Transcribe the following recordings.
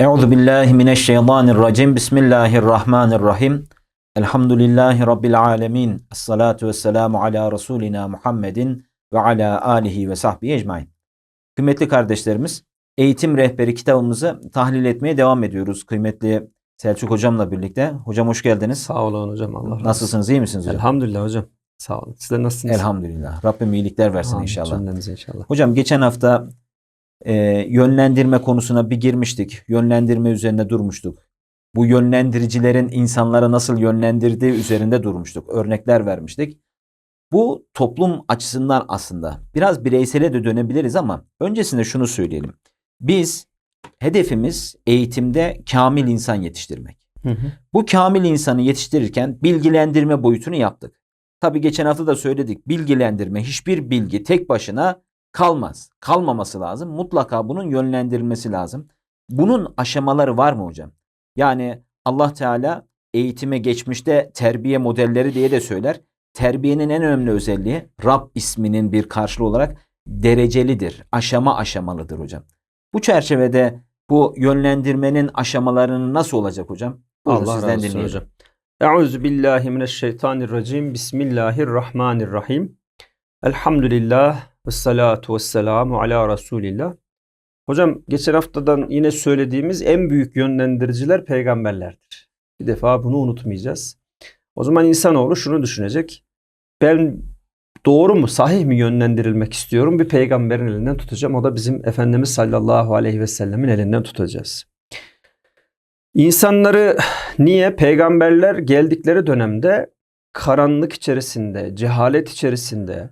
Euzu billahi mineşşeytanirracim. Bismillahirrahmanirrahim. Elhamdülillahi rabbil alamin. Essalatu vesselamu ala rasulina Muhammedin ve ala alihi ve sahbihi ecmaîn. Kıymetli kardeşlerimiz, Eğitim Rehberi kitabımızı tahlil etmeye devam ediyoruz. Kıymetli Selçuk hocamla birlikte. Hocam hoş geldiniz. Sağ olun hocam. Allah razı olsun. Nasılsınız? iyi misiniz hocam? Elhamdülillah hocam. Sağ olun. Sizler nasılsınız? Elhamdülillah. Rabbim iyilikler versin Amin. inşallah. Cümlemize inşallah. Hocam geçen hafta e, yönlendirme konusuna bir girmiştik. Yönlendirme üzerine durmuştuk. Bu yönlendiricilerin insanlara nasıl yönlendirdiği üzerinde durmuştuk. Örnekler vermiştik. Bu toplum açısından aslında biraz bireysele de dönebiliriz ama öncesinde şunu söyleyelim. Biz hedefimiz eğitimde kamil insan yetiştirmek. Hı hı. Bu kamil insanı yetiştirirken bilgilendirme boyutunu yaptık. Tabii geçen hafta da söyledik. Bilgilendirme hiçbir bilgi tek başına kalmaz. Kalmaması lazım. Mutlaka bunun yönlendirilmesi lazım. Bunun aşamaları var mı hocam? Yani Allah Teala eğitime geçmişte terbiye modelleri diye de söyler. Terbiyenin en önemli özelliği Rab isminin bir karşılığı olarak derecelidir. Aşama aşamalıdır hocam. Bu çerçevede bu yönlendirmenin aşamalarını nasıl olacak hocam? Buyurun Allah sizden razı olsun dinleyelim. hocam. Euzu billahi mineşşeytanirracim. Bismillahirrahmanirrahim. Elhamdülillah ve salatu ve selamu ala Resulillah. Hocam geçen haftadan yine söylediğimiz en büyük yönlendiriciler peygamberlerdir. Bir defa bunu unutmayacağız. O zaman insanoğlu şunu düşünecek. Ben doğru mu, sahih mi yönlendirilmek istiyorum? Bir peygamberin elinden tutacağım. O da bizim Efendimiz sallallahu aleyhi ve sellemin elinden tutacağız. İnsanları niye peygamberler geldikleri dönemde karanlık içerisinde, cehalet içerisinde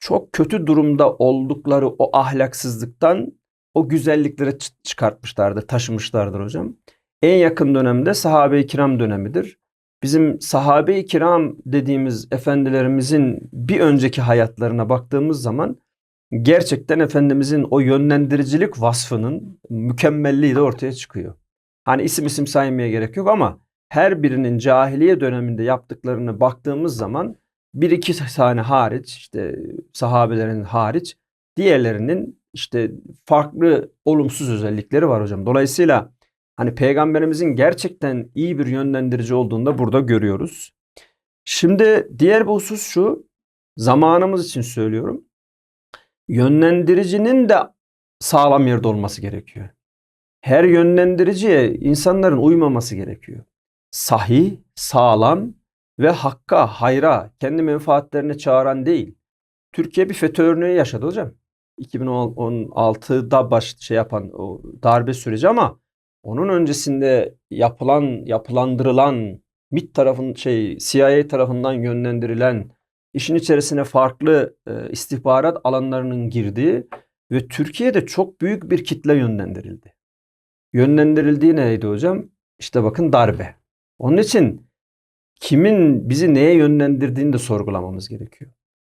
çok kötü durumda oldukları o ahlaksızlıktan o güzelliklere çı- çıkartmışlardır, taşımışlardır hocam. En yakın dönemde sahabe-i kiram dönemidir. Bizim sahabe-i kiram dediğimiz efendilerimizin bir önceki hayatlarına baktığımız zaman gerçekten Efendimizin o yönlendiricilik vasfının mükemmelliği de ortaya çıkıyor. Hani isim isim saymaya gerek yok ama her birinin cahiliye döneminde yaptıklarını baktığımız zaman bir iki tane hariç işte sahabelerin hariç diğerlerinin işte farklı olumsuz özellikleri var hocam. Dolayısıyla hani peygamberimizin gerçekten iyi bir yönlendirici olduğunu da burada görüyoruz. Şimdi diğer bir husus şu zamanımız için söylüyorum. Yönlendiricinin de sağlam yerde olması gerekiyor her yönlendiriciye insanların uymaması gerekiyor. Sahih, sağlam ve hakka, hayra, kendi menfaatlerine çağıran değil. Türkiye bir FETÖ örneği yaşadı hocam. 2016'da baş şey yapan o darbe süreci ama onun öncesinde yapılan, yapılandırılan MİT tarafın şey CIA tarafından yönlendirilen işin içerisine farklı e, istihbarat alanlarının girdiği ve Türkiye'de çok büyük bir kitle yönlendirildi yönlendirildiği neydi hocam? İşte bakın darbe. Onun için kimin bizi neye yönlendirdiğini de sorgulamamız gerekiyor.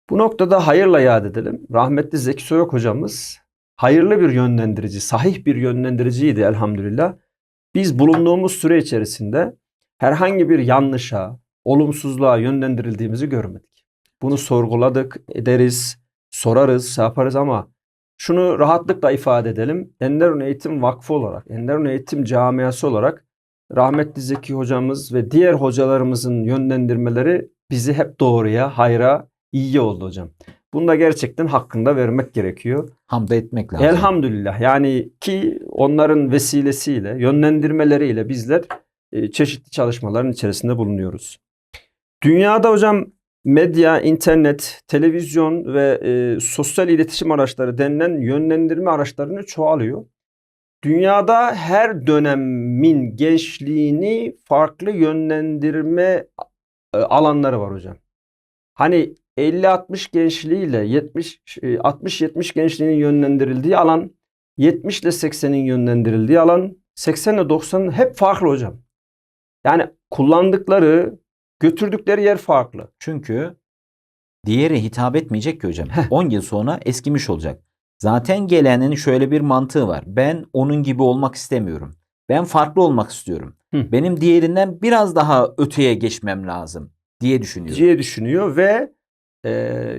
Bu noktada hayırla yad edelim. Rahmetli Zeki Soyak hocamız hayırlı bir yönlendirici, sahih bir yönlendiriciydi elhamdülillah. Biz bulunduğumuz süre içerisinde herhangi bir yanlışa, olumsuzluğa yönlendirildiğimizi görmedik. Bunu sorguladık, ederiz, sorarız, şey yaparız ama şunu rahatlıkla ifade edelim. Enderun Eğitim Vakfı olarak, Enderun Eğitim Camiası olarak rahmetli Zeki hocamız ve diğer hocalarımızın yönlendirmeleri bizi hep doğruya, hayra, iyiye oldu hocam. Bunu da gerçekten hakkında vermek gerekiyor. Hamd etmek lazım. Elhamdülillah. Yani ki onların vesilesiyle, yönlendirmeleriyle bizler e, çeşitli çalışmaların içerisinde bulunuyoruz. Dünyada hocam medya, internet, televizyon ve e, sosyal iletişim araçları denilen yönlendirme araçlarını çoğalıyor. Dünyada her dönemin gençliğini farklı yönlendirme e, alanları var hocam. Hani 50-60 gençliğiyle 70 e, 60-70 gençliğinin yönlendirildiği alan, 70 ile 80'in yönlendirildiği alan, 80 ile 90'ın hep farklı hocam. Yani kullandıkları, götürdükleri yer farklı. Çünkü diğeri hitap etmeyecek ki hocam. 10 yıl sonra eskimiş olacak. Zaten gelenin şöyle bir mantığı var. Ben onun gibi olmak istemiyorum. Ben farklı olmak istiyorum. Hı. Benim diğerinden biraz daha öteye geçmem lazım diye düşünüyorum. diye düşünüyor ve e,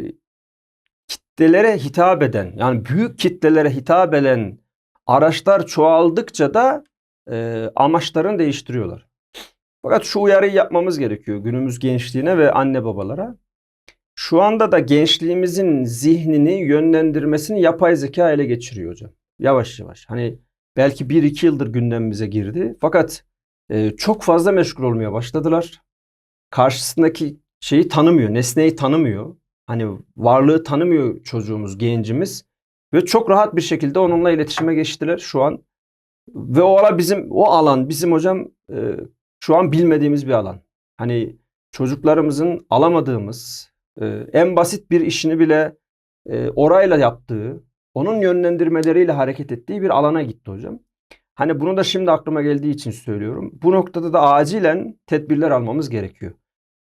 kitlelere hitap eden yani büyük kitlelere hitap eden araçlar çoğaldıkça da e, amaçlarını değiştiriyorlar. Fakat şu uyarıyı yapmamız gerekiyor günümüz gençliğine ve anne babalara. Şu anda da gençliğimizin zihnini yönlendirmesini yapay zeka ele geçiriyor hocam. Yavaş yavaş. Hani belki 1-2 yıldır gündemimize girdi. Fakat e, çok fazla meşgul olmaya başladılar. Karşısındaki şeyi tanımıyor, nesneyi tanımıyor. Hani varlığı tanımıyor çocuğumuz, gencimiz. Ve çok rahat bir şekilde onunla iletişime geçtiler şu an. Ve o alan bizim, o alan bizim hocam e, şu an bilmediğimiz bir alan. Hani çocuklarımızın alamadığımız, e, en basit bir işini bile e, orayla yaptığı, onun yönlendirmeleriyle hareket ettiği bir alana gitti hocam. Hani bunu da şimdi aklıma geldiği için söylüyorum. Bu noktada da acilen tedbirler almamız gerekiyor.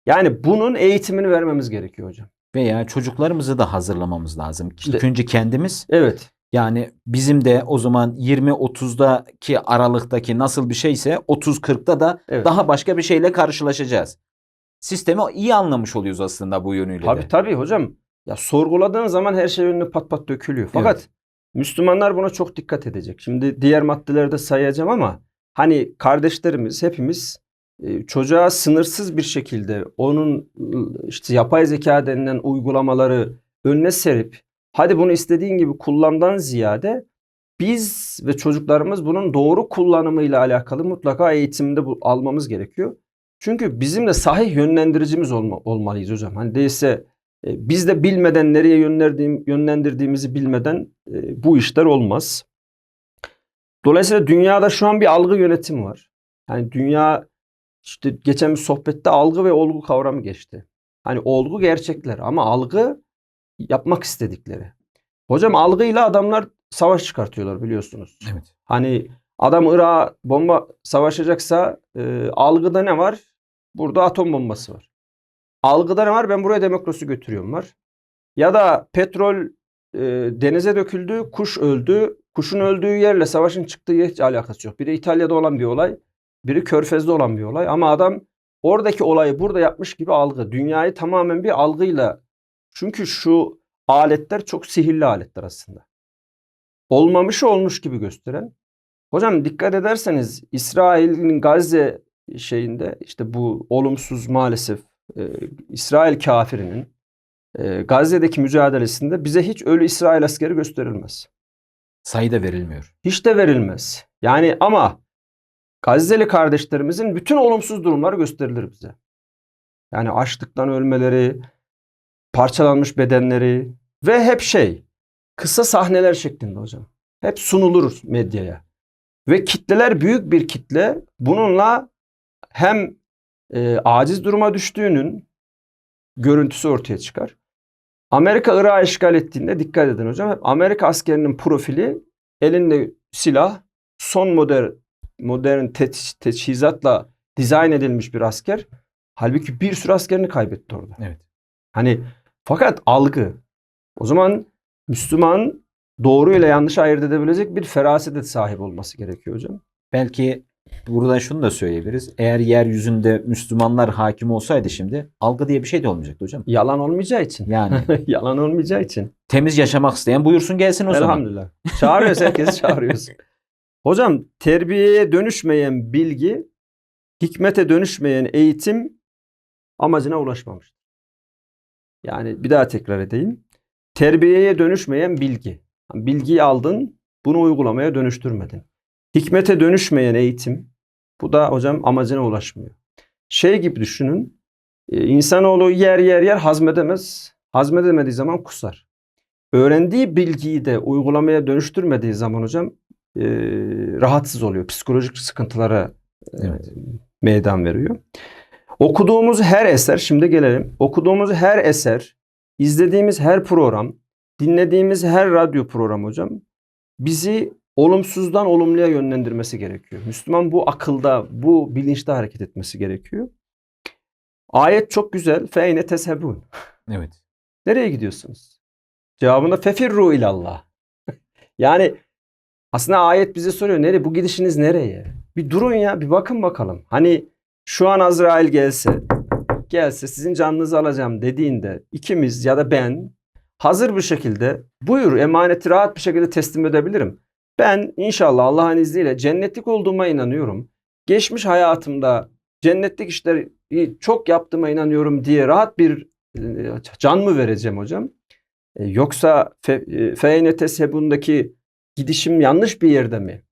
Yani bunun eğitimini vermemiz gerekiyor hocam. Veya çocuklarımızı da hazırlamamız lazım. İşte- İlk önce kendimiz Evet. Yani bizim de o zaman 20-30'daki aralıktaki nasıl bir şeyse 30-40'da da Evet. daha başka bir şeyle karşılaşacağız. Sistemi iyi anlamış oluyoruz aslında bu yönüyle Tabii de. tabii hocam. Ya sorguladığın zaman her şey önüne pat pat dökülüyor. Fakat Müslümanlar buna çok dikkat edecek. Şimdi diğer maddeleri de sayacağım ama hani kardeşlerimiz hepimiz e, çocuğa sınırsız bir şekilde onun işte yapay zeka denilen uygulamaları önüne serip hadi bunu istediğin gibi kullandan ziyade biz ve çocuklarımız bunun doğru kullanımıyla alakalı mutlaka eğitimde bu, almamız gerekiyor. Çünkü bizim de sahih yönlendiricimiz olma, olmalıyız hocam. Hani değilse e, biz de bilmeden nereye yönlendirdiğim, yönlendirdiğimizi bilmeden e, bu işler olmaz. Dolayısıyla dünyada şu an bir algı yönetimi var. Yani dünya işte geçen bir sohbette algı ve olgu kavramı geçti. Hani olgu gerçekler ama algı yapmak istedikleri. Hocam algıyla adamlar savaş çıkartıyorlar biliyorsunuz. Evet. Hani adam Irak'a bomba savaşacaksa e, algıda ne var? Burada atom bombası var. Algıda ne var? Ben buraya demokrasi götürüyorum var. Ya da petrol e, denize döküldü, kuş öldü. Kuşun öldüğü yerle savaşın çıktığı yer hiç alakası yok. Biri İtalya'da olan bir olay, biri Körfez'de olan bir olay. Ama adam oradaki olayı burada yapmış gibi algı. Dünyayı tamamen bir algıyla. Çünkü şu aletler çok sihirli aletler aslında. Olmamışı olmuş gibi gösteren. Hocam dikkat ederseniz İsrail'in Gazze şeyinde işte bu olumsuz maalesef e, İsrail kafirinin e, Gazze'deki mücadelesinde bize hiç ölü İsrail askeri gösterilmez. Sayı da verilmiyor. Hiç de verilmez. Yani ama Gazze'li kardeşlerimizin bütün olumsuz durumları gösterilir bize. Yani açlıktan ölmeleri, parçalanmış bedenleri ve hep şey kısa sahneler şeklinde hocam. Hep sunulur medyaya. Ve kitleler büyük bir kitle bununla hem e, aciz duruma düştüğünün görüntüsü ortaya çıkar. Amerika Irak'ı işgal ettiğinde dikkat edin hocam. Hep Amerika askerinin profili elinde silah, son modern modern teç- teçhizatla dizayn edilmiş bir asker. Halbuki bir sürü askerini kaybetti orada. Evet. Hani fakat algı. O zaman Müslüman doğru ile yanlışı ayırt edebilecek bir ferasete sahip olması gerekiyor hocam. Belki buradan şunu da söyleyebiliriz. Eğer yeryüzünde Müslümanlar hakim olsaydı şimdi algı diye bir şey de olmayacaktı hocam. Yalan olmayacağı için. Yani Yalan olmayacağı için. temiz yaşamak isteyen buyursun gelsin o zaman. Elhamdülillah. Çağırıyoruz herkesi çağırıyoruz. Hocam terbiyeye dönüşmeyen bilgi, hikmete dönüşmeyen eğitim amacına ulaşmamıştır. Yani bir daha tekrar edeyim. Terbiyeye dönüşmeyen bilgi. Bilgiyi aldın, bunu uygulamaya dönüştürmedin. Hikmete dönüşmeyen eğitim, bu da hocam amacına ulaşmıyor. Şey gibi düşünün, e, insanoğlu yer yer yer hazmedemez. Hazmedemediği zaman kusar öğrendiği bilgiyi de uygulamaya dönüştürmediği zaman hocam e, rahatsız oluyor. Psikolojik sıkıntılara e, Evet. meydan veriyor. Okuduğumuz her eser, şimdi gelelim. Okuduğumuz her eser, izlediğimiz her program, dinlediğimiz her radyo programı hocam bizi olumsuzdan olumluya yönlendirmesi gerekiyor. Müslüman bu akılda, bu bilinçte hareket etmesi gerekiyor. Ayet çok güzel. Feyne teshebun. Evet. Nereye gidiyorsunuz? Cevabında fefirru ilallah. yani aslında ayet bize soruyor. Nereye? Bu gidişiniz nereye? Bir durun ya bir bakın bakalım. Hani şu an Azrail gelse gelse sizin canınızı alacağım dediğinde ikimiz ya da ben hazır bir şekilde buyur emaneti rahat bir şekilde teslim edebilirim. Ben inşallah Allah'ın izniyle cennetlik olduğuma inanıyorum. Geçmiş hayatımda cennetlik işleri çok yaptığıma inanıyorum diye rahat bir e, can mı vereceğim hocam? E, Yoksa feyne tesebundaki gidişim yanlış bir yerde mi?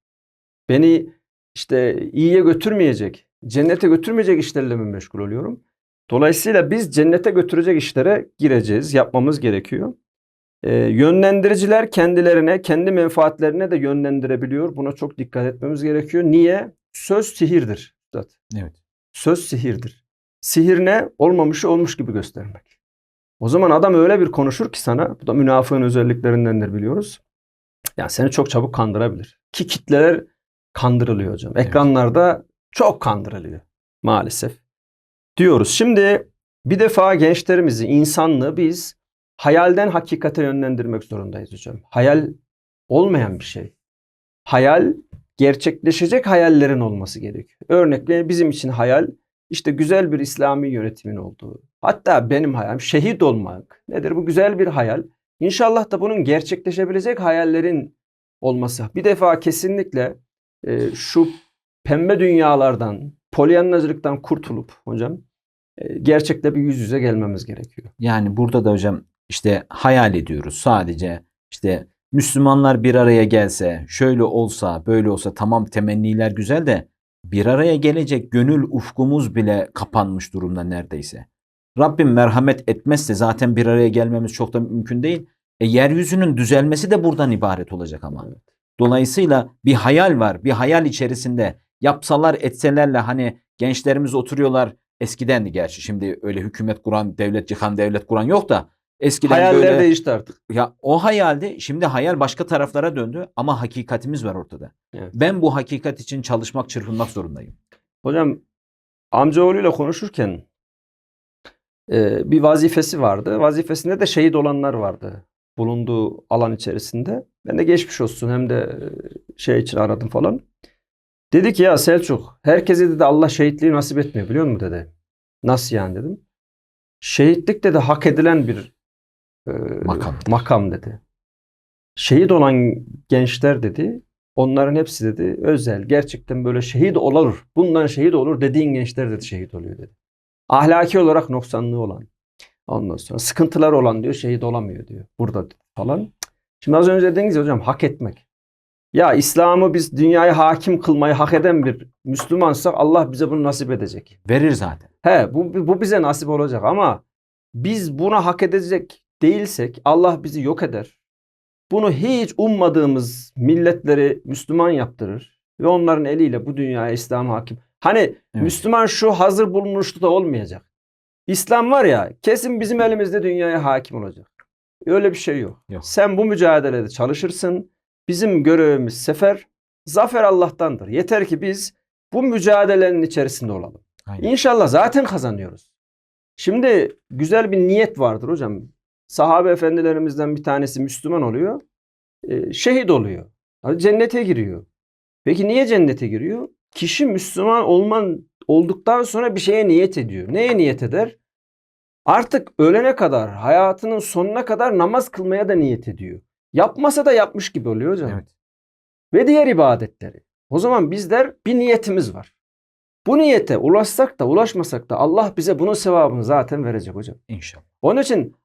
Beni işte iyiye götürmeyecek, cennete götürmeyecek işlerle mi meşgul oluyorum? Dolayısıyla biz cennete götürecek işlere gireceğiz, yapmamız gerekiyor. Ee, yönlendiriciler kendilerine, kendi menfaatlerine de yönlendirebiliyor. Buna çok dikkat etmemiz gerekiyor. Niye? Söz sihirdir. Evet. Söz sihirdir. Sihir ne? Olmamışı olmuş gibi göstermek. O zaman adam öyle bir konuşur ki sana, bu da münafığın özelliklerindendir biliyoruz. Yani seni çok çabuk kandırabilir. Ki kitleler kandırılıyor hocam. Ekranlarda çok kandırılıyor maalesef. Diyoruz. Şimdi bir defa gençlerimizi, insanlığı biz hayalden hakikate yönlendirmek zorundayız hocam. Hayal olmayan bir şey. Hayal gerçekleşecek hayallerin olması gerekiyor. Örnekle bizim için hayal işte güzel bir İslami yönetimin olduğu. Hatta benim hayalim şehit olmak. Nedir bu güzel bir hayal? İnşallah da bunun gerçekleşebilecek hayallerin olması. Bir defa kesinlikle e, şu pembe dünyalardan, polyanlacılıktan kurtulup hocam e, gerçekle bir yüz yüze gelmemiz gerekiyor. Yani burada da hocam işte hayal ediyoruz sadece işte Müslümanlar bir araya gelse, şöyle olsa, böyle olsa tamam temenniler güzel de bir araya gelecek gönül ufkumuz bile kapanmış durumda neredeyse. Rabbim merhamet etmezse zaten bir araya gelmemiz çok da mümkün değil. E, yeryüzünün düzelmesi de buradan ibaret olacak ama. Evet. Dolayısıyla bir hayal var. Bir hayal içerisinde yapsalar etselerle hani gençlerimiz oturuyorlar. Eskidendi gerçi. Şimdi öyle hükümet kuran, devlet yıkan, devlet kuran yok da eskiden Hayaller böyle değişti artık. ya o hayaldi. Şimdi hayal başka taraflara döndü ama hakikatimiz var ortada. Evet. Ben bu hakikat için çalışmak, çırpınmak zorundayım. Hocam amcaoğluyla konuşurken e, bir vazifesi vardı. Vazifesinde de şehit olanlar vardı. Bulunduğu alan içerisinde. Ben de geçmiş olsun hem de e, şey için aradım falan. Dedi ki ya Selçuk herkese dedi Allah şehitliği nasip etmiyor biliyor musun dedi. Nasıl yani dedim. Şehitlik dedi hak edilen bir e, Makam. makam dedi. Şehit olan gençler dedi onların hepsi dedi özel gerçekten böyle şehit olur. Bundan şehit olur dediğin gençler dedi şehit oluyor dedi. Ahlaki olarak noksanlığı olan. Ondan sonra sıkıntılar olan diyor şehit olamıyor diyor. Burada falan. Şimdi az önce dediğiniz gibi hocam hak etmek. Ya İslam'ı biz dünyaya hakim kılmayı hak eden bir Müslümansak Allah bize bunu nasip edecek. Verir zaten. He bu, bu bize nasip olacak ama biz buna hak edecek değilsek Allah bizi yok eder. Bunu hiç ummadığımız milletleri Müslüman yaptırır ve onların eliyle bu dünyaya İslam hakim. Hani Evet. Müslüman şu hazır bulunuşlu da olmayacak. İslam var ya kesin bizim elimizde dünyaya hakim olacak. Öyle bir şey yok. Yok. Sen bu mücadelede çalışırsın. Bizim görevimiz sefer. Zafer Allah'tandır. Yeter ki biz bu mücadelenin içerisinde olalım. Aynen. İnşallah zaten kazanıyoruz. Şimdi güzel bir niyet vardır hocam. Sahabe efendilerimizden bir tanesi Müslüman oluyor. e, şehit oluyor. Cennete giriyor. Peki niye cennete giriyor? Kişi Müslüman olman olduktan sonra bir şeye niyet ediyor. Neye niyet eder? Artık ölene kadar, hayatının sonuna kadar namaz kılmaya da niyet ediyor. Yapmasa da yapmış gibi oluyor hocam. Evet. Ve diğer ibadetleri. O zaman bizler bir niyetimiz var. Bu niyete ulaşsak da ulaşmasak da Allah bize bunun sevabını zaten verecek hocam. İnşallah. Onun için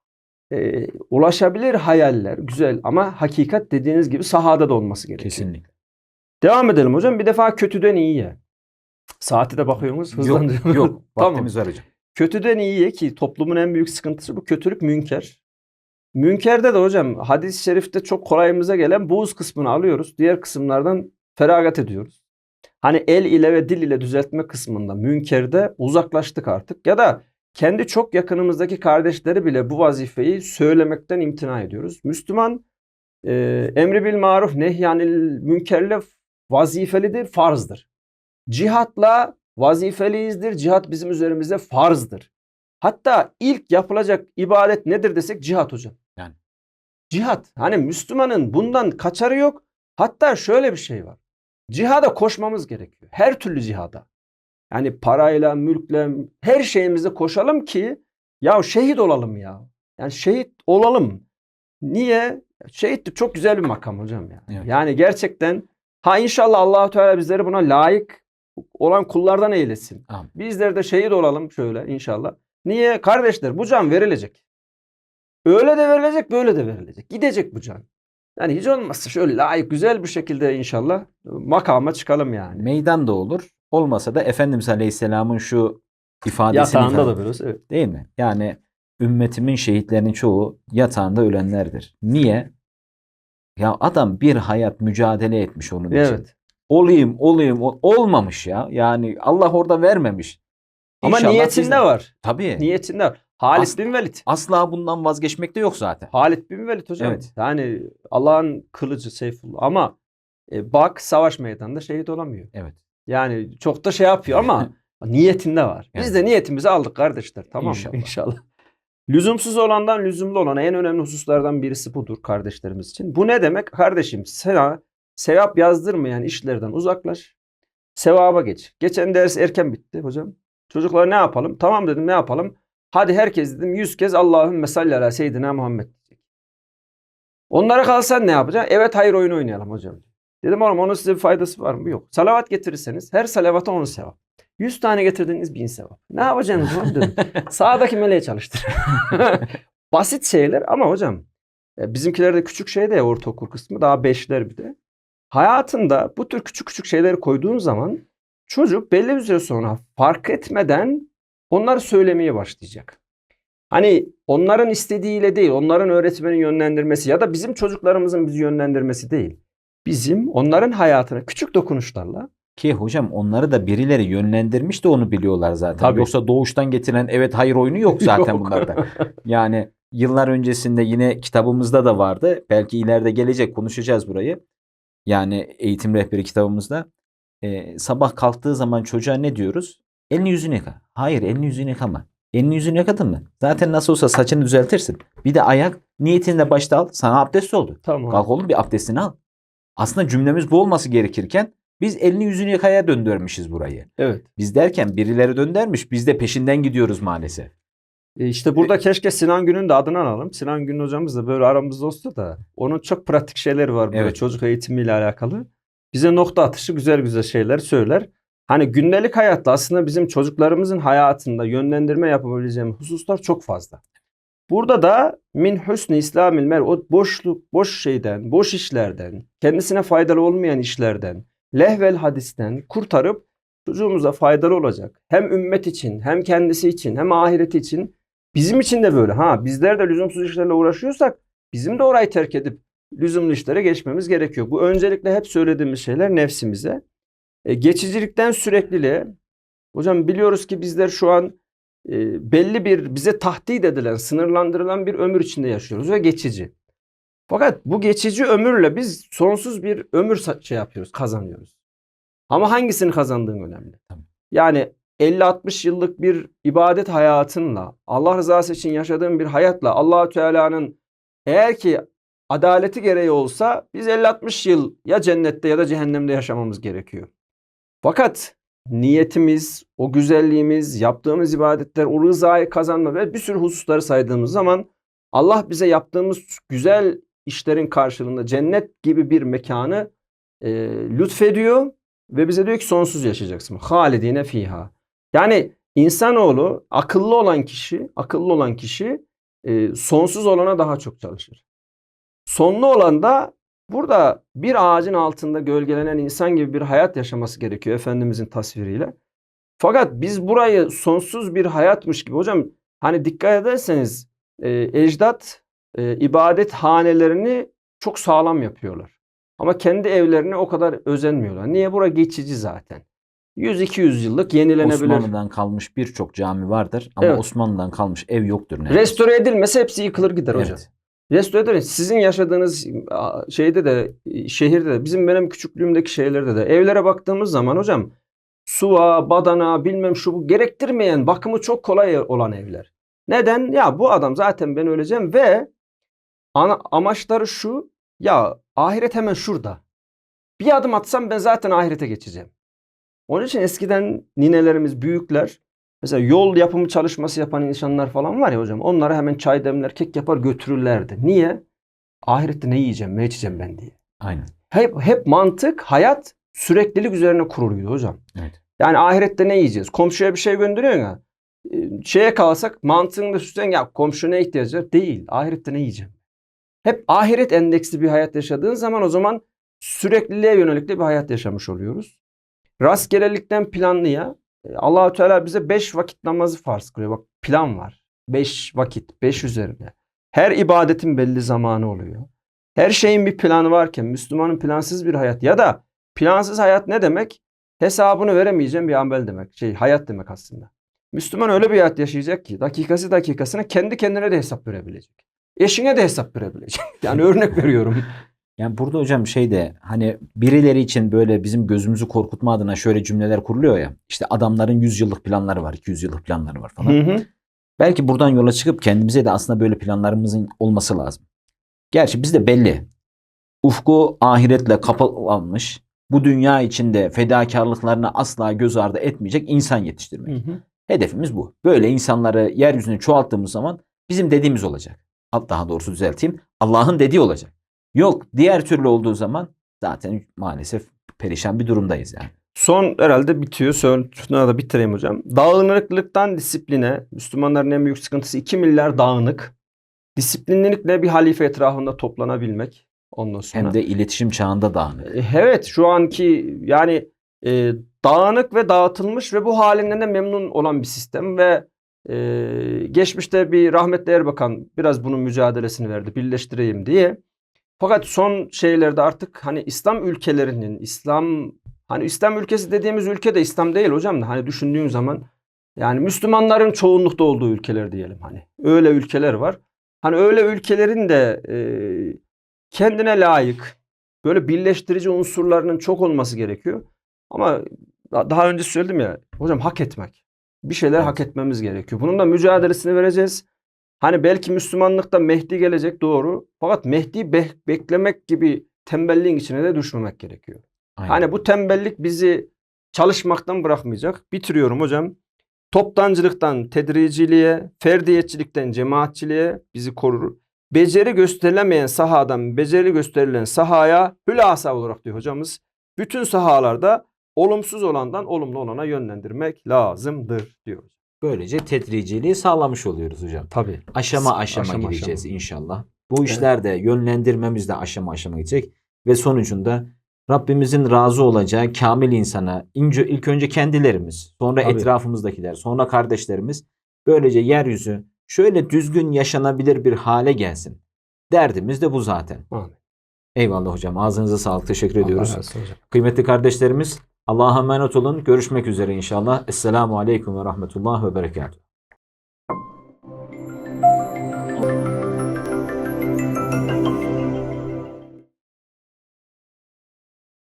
e, ulaşabilir hayaller güzel ama hakikat dediğiniz gibi sahada da olması gerekiyor. Kesinlikle. Devam edelim hocam. Bir defa kötüden iyiye. Saate de bakıyorsunuz. Yok, hızlandırıyorum. yok. Tamam. Vaktimiz var hocam. Kötüden iyiye ki toplumun en büyük sıkıntısı bu kötülük münker. Münkerde de hocam hadis-i şerifte çok kolayımıza gelen buğz kısmını alıyoruz. Diğer kısımlardan feragat ediyoruz. Hani el ile ve dil ile düzeltme kısmında münkerde uzaklaştık artık. Ya da kendi çok yakınımızdaki kardeşleri bile bu vazifeyi söylemekten imtina ediyoruz. Müslüman e, emri bil maruf nehyanil münkerle vazifelidir, farzdır. Cihatla vazifeliyizdir. Cihat bizim üzerimizde farzdır. Hatta ilk yapılacak ibadet nedir desek cihat hocam. Yani. Cihat. Hani Müslümanın bundan kaçarı yok. Hatta şöyle bir şey var. Cihada koşmamız gerekiyor. Her türlü cihada. Yani parayla, mülkle, her şeyimize koşalım ki ya şehit olalım ya. Yani şehit olalım. Niye? Şehitlik çok güzel bir makam hocam ya. Evet. Yani gerçekten ha inşallah Allahu Teala bizleri buna layık olan kullardan eylesin. Amin. Bizler de şehit olalım şöyle inşallah. Niye? Kardeşler bu can verilecek. Öyle de verilecek, böyle de verilecek. Gidecek bu can. Yani hiç olmazsa şöyle layık, güzel bir şekilde inşallah makama çıkalım yani. Meydan da olur. Olmasa da Efendimiz Aleyhisselam'ın şu ifadesini Yatağında ifade- da biraz evet. Değil mi? Yani ümmetimin şehitlerinin çoğu yatağında ölenlerdir. Niye? Ya adam bir hayat mücadele etmiş onun için. Evet. Olayım, olayım, ol- olmamış ya. Yani Allah orada vermemiş. Ama İnşallah niyetinde biz de- var. Tabii. Niyetinde var. Halit As- bin Velid. Asla bundan vazgeçmek de yok zaten. Halit bin Velid hocam. Evet. Yani Allah'ın kılıcı Seyfullah ama e, bak savaş meydanında şehit olamıyor. Evet. Yani çok da şey yapıyor ama niyetinde var. Biz de niyetimizi aldık kardeşler. Tamam İnşallah. İnşallah. İnşallah. Lüzumsuz olandan lüzumlu olana en önemli hususlardan birisi budur kardeşlerimiz için. Bu ne demek? Kardeşim sana sevap yazdırmayan işlerden uzaklaş. Sevaba geç. Geçen ders erken bitti hocam. Çocuklar ne yapalım? Tamam dedim ne yapalım? Hadi herkes dedim 100 kez Allahümme salli ala seyyidina Muhammed diyecek. Onlara kalsan ne yapacaksın? Evet hayır oyun oynayalım hocam. Dedim oğlum onun size bir faydası var mı? Yok. Salavat getirirseniz her salavata 10 sevap. 100 tane getirdiniz 1000 sevap. Ne yapacaksınız hocam dedim. Sağdaki meleği çalıştır. Basit şeyler ama hocam e, bizimkilerde küçük şey de ya ortaokul kısmı daha beşler bir de. Hayatında bu tür küçük küçük şeyleri koyduğun zaman çocuk belli bir süre sonra fark etmeden onları söylemeye başlayacak. Hani onların istediğiyle değil, onların öğretmenin yönlendirmesi ya da bizim çocuklarımızın bizi yönlendirmesi değil. Bizim onların hayatına küçük dokunuşlarla Ki hocam onları da birileri yönlendirmiş de onu biliyorlar zaten. Tabii. Yoksa doğuştan getiren evet hayır oyunu yok zaten Yok. bunlarda. Yani yıllar öncesinde yine kitabımızda da vardı. Belki ileride gelecek konuşacağız burayı. Yani eğitim rehberi kitabımızda. Ee, sabah kalktığı zaman çocuğa ne diyoruz? Elini yüzünü yıka. Hayır elini yüzünü yıkama. Elini yüzünü yıkadın mı? Zaten nasıl olsa saçını düzeltirsin. Bir de ayak niyetini de başta al. Sana abdest oldu. tamam. Kalk oğlum bir abdestini al. Aslında cümlemiz bu olması gerekirken biz elini yüzünü yıkaya döndürmüşüz burayı. Evet. Biz derken birileri döndürmüş biz de peşinden gidiyoruz maalesef. E işte burada keşke Sinan Gün'ün de adını analım. Sinan Gün hocamız da böyle aramızda olsa da onun çok pratik şeyleri var böyle Evet. çocuk eğitimiyle alakalı. Bize nokta atışı güzel güzel şeyler söyler. Hani gündelik hayatta aslında bizim çocuklarımızın hayatında yönlendirme yapabileceğimiz hususlar çok fazla. Burada da min husni İslamil mer o boşluk, boş şeyden, boş işlerden, kendisine faydalı olmayan işlerden, lehvel hadisten kurtarıp çocuğumuza faydalı olacak. Hem ümmet için, hem kendisi için, hem ahireti için Bizim için de böyle. Ha bizler de lüzumsuz işlerle uğraşıyorsak bizim de orayı terk edip lüzumlu işlere geçmemiz gerekiyor. Bu öncelikle hep söylediğimiz şeyler nefsimize. E, geçicilikten sürekliliğe. Hocam biliyoruz ki bizler şu an e, belli bir bize tahdit edilen, sınırlandırılan bir ömür içinde yaşıyoruz ve geçici. Fakat bu geçici ömürle biz sonsuz bir ömür şey yapıyoruz, kazanıyoruz. Ama hangisini kazandığın önemli. Yani 50-60 yıllık bir ibadet hayatınla, Allah rızası için yaşadığın bir hayatla Allahü Teala'nın eğer ki adaleti gereği olsa biz 50-60 yıl ya cennette ya da cehennemde yaşamamız gerekiyor. Fakat niyetimiz, o güzelliğimiz, yaptığımız ibadetler, o rızayı kazanma ve bir sürü hususları saydığımız zaman Allah bize yaptığımız güzel işlerin karşılığında cennet gibi bir mekanı e, lütfediyor ve bize diyor ki sonsuz yaşayacaksın. Halidine fiha. Yani insanoğlu akıllı olan kişi, akıllı olan kişi e, sonsuz olana daha çok çalışır. Sonlu olan da burada bir ağacın altında gölgelenen insan gibi bir hayat yaşaması gerekiyor Efendimizin tasviriyle. Fakat biz burayı sonsuz bir hayatmış gibi hocam hani dikkat ederseniz e, ecdat e, ibadet hanelerini çok sağlam yapıyorlar. Ama kendi evlerine o kadar özenmiyorlar. Niye? Bura geçici zaten. 100-200 yıllık yenilenebilir. Osmanlı'dan kalmış birçok cami vardır ama Evet. Osmanlı'dan kalmış ev yoktur. neredeyse. Restore edilmese hepsi yıkılır gider hocam. Evet. Restore edilmez. Sizin yaşadığınız şeyde de şehirde de bizim benim küçüklüğümdeki şeylerde de evlere baktığımız zaman hocam suva, badana bilmem şu bu gerektirmeyen bakımı çok kolay olan evler. Neden? Ya bu adam zaten ben öleceğim ve ana, amaçları şu ya ahiret hemen şurada. Bir adım atsam ben zaten ahirete geçeceğim. Onun için eskiden ninelerimiz, büyükler mesela yol yapımı çalışması yapan insanlar falan var ya hocam. Onlara hemen çay demler, kek yapar götürürlerdi. Niye? Ahirette ne yiyeceğim, ne içeceğim ben diye. Aynen. Hep, hep mantık, hayat süreklilik üzerine kuruluydu hocam. Evet. Yani ahirette ne yiyeceğiz? Komşuya bir şey gönderiyorsun ya. e, Şeye kalsak mantığını da süslen ya komşu ne ihtiyacı var? Değil. Ahirette ne yiyeceğim? Hep ahiret endeksli bir hayat yaşadığın zaman o zaman sürekliliğe yönelik de bir hayat yaşamış oluyoruz. Rastgelelikten planlıya e, Allahu Teala bize 5 vakit namazı farz kılıyor. Bak plan var. 5 vakit, 5 üzerine. Her ibadetin belli zamanı oluyor. Her şeyin bir planı varken Müslümanın plansız bir hayat ya da plansız hayat ne demek? Hesabını veremeyeceğim bir amel demek. Şey hayat demek aslında. Müslüman öyle bir hayat yaşayacak ki dakikası dakikasına kendi kendine de hesap verebilecek. Eşine de hesap verebilecek. Yani örnek veriyorum. Yani burada hocam şey de hani birileri için böyle bizim gözümüzü korkutma adına şöyle cümleler kuruluyor ya. İşte adamların 100 yıllık planları var, 200 yıllık planları var falan. Hı hı. Belki buradan yola çıkıp kendimize de aslında böyle planlarımızın olması lazım. Gerçi bizde belli. Ufku ahiretle kapalanmış, bu dünya içinde fedakarlıklarını asla göz ardı etmeyecek insan yetiştirmek. Hı hı. Hedefimiz bu. Böyle insanları yeryüzüne çoğalttığımız zaman bizim dediğimiz olacak. Daha doğrusu düzelteyim. Allah'ın dediği olacak. Yok diğer türlü olduğu zaman zaten maalesef perişan bir durumdayız yani. Son herhalde bitiyor. Sonra da bitireyim hocam. Dağınıklıktan disipline. Müslümanların en büyük sıkıntısı 2 milyar dağınık. Disiplinlilikle bir halife etrafında toplanabilmek. Ondan sonra. Hem de iletişim çağında dağınık. E, Evet şu anki yani e, dağınık ve dağıtılmış ve bu halinden de memnun olan bir sistem ve e, geçmişte bir rahmetli Erbakan biraz bunun mücadelesini verdi birleştireyim diye. Fakat son şeylerde artık hani İslam ülkelerinin İslam hani İslam ülkesi dediğimiz ülke de İslam değil hocam da hani düşündüğün zaman yani Müslümanların çoğunlukta olduğu ülkeler diyelim hani öyle ülkeler var. Hani öyle ülkelerin de e, kendine layık böyle birleştirici unsurlarının çok olması gerekiyor. Ama da- daha önce söyledim ya hocam hak etmek. Bir şeyler Evet. hak etmemiz gerekiyor. Bunun da mücadelesini vereceğiz. Hani belki Müslümanlıkta Mehdi gelecek doğru. Fakat Mehdi be- beklemek gibi tembelliğin içine de düşmemek gerekiyor. Aynen. Hani bu tembellik bizi çalışmaktan bırakmayacak. Bitiriyorum hocam. Toptancılıktan tedriciliğe, ferdiyetçilikten cemaatçiliğe bizi korur. Beceri gösterilemeyen sahadan beceri gösterilen sahaya hülasa olarak diyor hocamız. Bütün sahalarda olumsuz olandan olumlu olana yönlendirmek lazımdır diyor. Böylece tedriciliği sağlamış oluyoruz hocam. Tabii. Aşama aşama, Aşama gideceğiz aşama. inşallah. Bu işler de yönlendirmemiz de aşama aşama gidecek. Ve sonucunda Rabbimizin razı olacağı kamil insana ince, ilk önce kendilerimiz, sonra Tabii. etrafımızdakiler, sonra kardeşlerimiz böylece yeryüzü şöyle düzgün yaşanabilir bir hale gelsin. Derdimiz de bu zaten. Amin. Eyvallah hocam. Ağzınıza sağlık. Teşekkür Allah ediyoruz. Kıymetli kardeşlerimiz Allah'a emanet olun. Görüşmek üzere inşallah. Esselamu Aleyküm ve Rahmetullah ve Berekatuhu.